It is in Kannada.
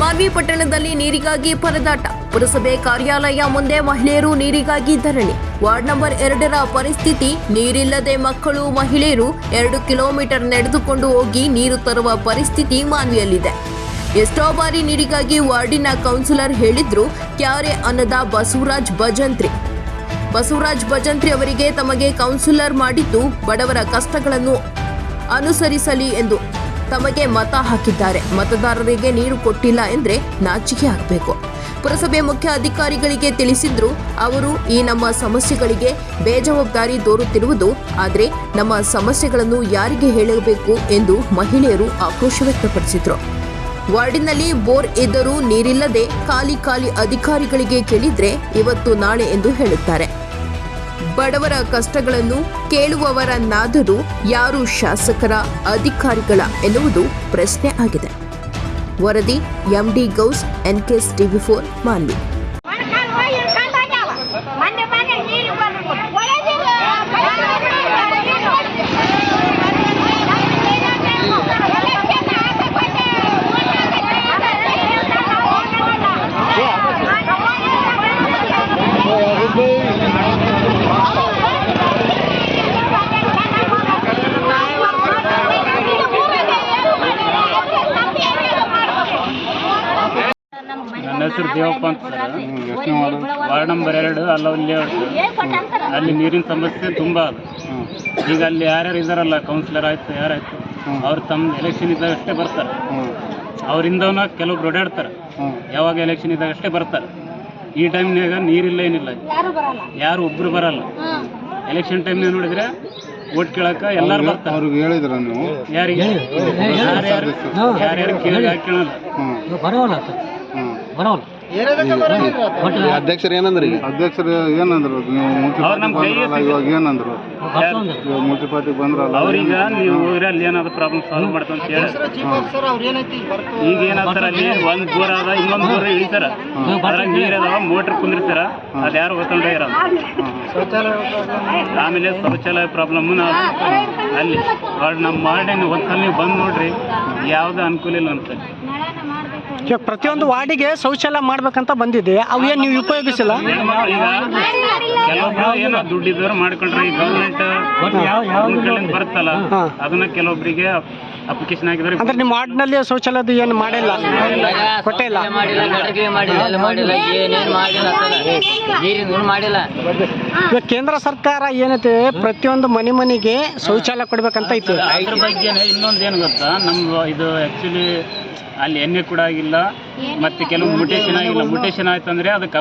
ಮಾನ್ವಿ ಪಟ್ಟಣದಲ್ಲಿ ನೀರಿಗಾಗಿ ಪರದಾಟ. ಪುರಸಭೆ ಕಾರ್ಯಾಲಯ ಮುಂದೆ ಮಹಿಳೆಯರು ನೀರಿಗಾಗಿ ಧರಣಿ. ವಾರ್ಡ್ ನಂಬರ್ ಎರಡರ ಪರಿಸ್ಥಿತಿ, ನೀರಿಲ್ಲದೆ ಮಕ್ಕಳು, ಮಹಿಳೆಯರು ಎರಡು ಕಿಲೋಮೀಟರ್ ನಡೆದುಕೊಂಡು ಹೋಗಿ ನೀರು ತರುವ ಪರಿಸ್ಥಿತಿ ಮಾನ್ವಿಯಲ್ಲಿದೆ. ಎಷ್ಟೋ ಬಾರಿ ನೀರಿಗಾಗಿ ವಾರ್ಡಿನ ಕೌನ್ಸಿಲರ್ ಹೇಳಿದ್ರು, ಕ್ಯಾರೆ ಅನ್ನದ ಬಸವರಾಜ್ ಭಜಂತ್ರಿ. ಬಸವರಾಜ್ ಭಜಂತ್ರಿ ಅವರಿಗೆ ತಮಗೆ ಕೌನ್ಸಿಲರ್ ಮಾಡಿದ್ದು ಬಡವರ ಕಷ್ಟಗಳನ್ನು ಅನುಸರಿಸಲಿ ಎಂದು. ತಮಗೆ ಮತ ಹಾಕಿದ್ದಾರೆ. ಮತದಾರರಿಗೆ ನೀರು ಕೊಟ್ಟಿಲ್ಲ ಎಂದ್ರೆ ನಾಚಿಕೆ ಆಗಬೇಕು. ಪುರಸಭೆ ಮುಖ್ಯ ಅಧಿಕಾರಿಗಳಿಗೆ ತಿಳಿಸಿದ್ರು, ಅವರು ಈ ನಮ್ಮ ಸಮಸ್ಯೆಗಳಿಗೆ ಬೇಜವಾಬ್ದಾರಿ ತೋರುತ್ತಿರುವುದು, ಆದರೆ ನಮ್ಮ ಸಮಸ್ಯೆಗಳನ್ನು ಯಾರಿಗೆ ಹೇಳಬೇಕು ಎಂದು ಮಹಿಳೆಯರು ಆಕ್ರೋಶ ವ್ಯಕ್ತಪಡಿಸಿದ್ರು. ವಾರ್ಡಿನಲ್ಲಿ ಬೋರ್ ಇದ್ದರೂ ನೀರಿಲ್ಲದೆ, ಖಾಲಿ ಖಾಲಿ ಅಧಿಕಾರಿಗಳಿಗೆ ಕೇಳಿದ್ರೆ ಇವತ್ತು ನಾಳೆ ಎಂದು ಹೇಳುತ್ತಾರೆ. ಬಡವರ ಕಷ್ಟಗಳನ್ನು ಕೇಳುವವರನ್ನಾದರೂ ಯಾರು ಶಾಸಕರ ಅಧಿಕಾರಿಗಳ ಎನ್ನುವುದು ಪ್ರಶ್ನೆ ಆಗಿದೆ. ವರದಿ MD Gouse NKS TV four Manvi. ನನ್ನ ಹೆಸರು ದೇವಪ್ಪ ಅಂತ ಸರ್. ವಾರ್ಡ್ ನಂಬರ್ ಎರಡು ಅಲ್ಲಲ್ಲಿ ಅಲ್ಲಿ ನೀರಿನ ಸಮಸ್ಯೆ ತುಂಬ ಅದು. ಈಗ ಅಲ್ಲಿ ಯಾರ್ಯಾರು ಇದ್ದಾರಲ್ಲ ಕೌನ್ಸಿಲರ್ ಆಯ್ತು ಯಾರಾಯ್ತು ಅವ್ರು ತಮ್ಮ ಎಲೆಕ್ಷನ್ ಇದ್ದಾಗ ಅಷ್ಟೇ ಬರ್ತಾರೆ. ಅವರಿಂದವನ್ನ ಕೆಲವೊಬ್ರು ಓಡಾಡ್ತಾರೆ. ಯಾವಾಗ ಎಲೆಕ್ಷನ್ ಇದ್ದಾಗ ಅಷ್ಟೇ ಬರ್ತಾರೆ. ಈ ಟೈಮ್ನಾಗ ನೀರಿಲ್ಲ ಏನಿಲ್ಲ. ಯಾರು ಒಬ್ರು ಬರಲ್ಲ. ಎಲೆಕ್ಷನ್ ಟೈಮ್ನಾಗ ನೋಡಿದ್ರೆ ಓಟ್ ಕೇಳಕ ಎಲ್ಲಾರು ಬರ್ತಾರೆ. ಅವ್ರಿಗೆ ಹೇಳಿದ್ರ ನೀವು? ಯಾರಿಗೆ? ಯಾರ್ಯಾರು ಯಾರ್ಯಾರು ಕೇಳಿ ಹಾಕಿ ಬರೋಲ್ಲ ಹ್ಮ್. ಬರೋಲ್ಲ ಅಧ್ಯಕ್ಷರು ಏನಂದ್ರಿ ಅಧ್ಯಕ್ಷರು ಏನಂದ್ರು? ನೀವು ನಮ್ಮ ಮುನ್ಸಿಪಾಲ್ಟಿ ಇವಾಗ ಏನಂದ್ರು? ಇವಾಗ ಮುನ್ಸಿಪಾಲ್ಟಿ ಬಂದ್ರಲ್ಲ ಅವ್ರೀಗ ನೀವು ಹೋಗ್ರಿ ಅಲ್ಲಿ ಏನಾದ್ರು ಪ್ರಾಬ್ಲಮ್ ಸಾಲ್ವ್ ಮಾಡ್ತಾ ಅಂತ ಹೇಳಿ. ಈಗ ಏನಾಗ್ತಾರ ಅಲ್ಲಿ ಒಂದ್ ಬೋರ್ ಅದ ಇನ್ನೊಂದ್ ಬೋರ್ ಇಳಿತಾರ. ಅದ್ರಾಗ ನೀರ್ ಅದಾವ ಮೋಟ್ರ್ ಕುಂದಿರ್ತಾರ ಅದ ಯಾರು ಗೊತ್ತಂದ್ರೆ ಇರಲ್ಲ ಆಮೇಲೆ ಶೌಚಾಲಯ ಪ್ರಾಬ್ಲಮ್ ಅಲ್ಲಿ. ವಾರ್ಡ್ ನಮ್ಮ ಮಾರ್ಡನ್ ಒಂದ್ಸಲ ನೀವು ಬಂದ್ ನೋಡ್ರಿ ಯಾವ್ದು ಅನುಕೂಲ ಇಲ್ಲ ಅಂತ. ಪ್ರತಿಯೊಂದು ವಾರ್ಡಿಗೆ ಶೌಚಾಲಯ ಮಾಡ್ಬೇಕಂತ ಬಂದಿದೆ. ಅವು ನೀವು ಉಪಯೋಗಿಸಿಲ್ಲ? ಏನೋ ದುಡ್ಡಿದ್ದವ್ರು ಮಾಡ್ಕೊಂಡ್ರೆ ಈ ಗೌರ್ಮೆಂಟ್ ಬರುತ್ತಲ್ಲ ಅದನ್ನ ಕೆಲವೊಬ್ಬರಿಗೆ ಅಪ್ಲಿಕೇಶನ್ ಹಾಕಿದ್ರೆ ಅಂದ್ರೆ ನಿಮ್ಮ ವಾರ್ಡ್ನಲ್ಲಿ ಶೌಚಾಲಯದ ಏನು ಮಾಡಿಲ್ಲ? ಕೊಟ್ಟಿಲ್ಲ ಮಾಡಿಲ್ಲ ಗಟಕೆ ಮಾಡಿಲ್ಲ. ಅಲ್ಲಿ ಮಾಡಿಲ್ಲ. ಏನೇನು ಮಾಡಿಲ್ಲ ನೀರಿನ ಮಾಡಿಲ್ಲ. ಇವಾಗ ಕೇಂದ್ರ ಸರ್ಕಾರ ಏನೈತೆ? ಪ್ರತಿಯೊಂದು ಮನೆ ಮನೆಗೆ ಶೌಚಾಲಯ ಕೊಡ್ಬೇಕಂತ ಐತಿ. ಅದ್ರ ಬಗ್ಗೆ ಇನ್ನೊಂದು ಏನು ಗೊತ್ತಾ? ನಮ್ದು ಇದು ಆಕ್ಚುಲಿ ಅಲ್ಲಿ ಎಣ್ಣೆ ಕೂಡ ಆಗಿಲ್ಲ ಮತ್ತೆ ಕೆಲವು ಮುಟೇಶನ್ ಆಗಿಲ್ಲ. ಮುಟೇಶನ್ ಆಯ್ತಂದ್ರೆ ಅದಕ್ಕೆ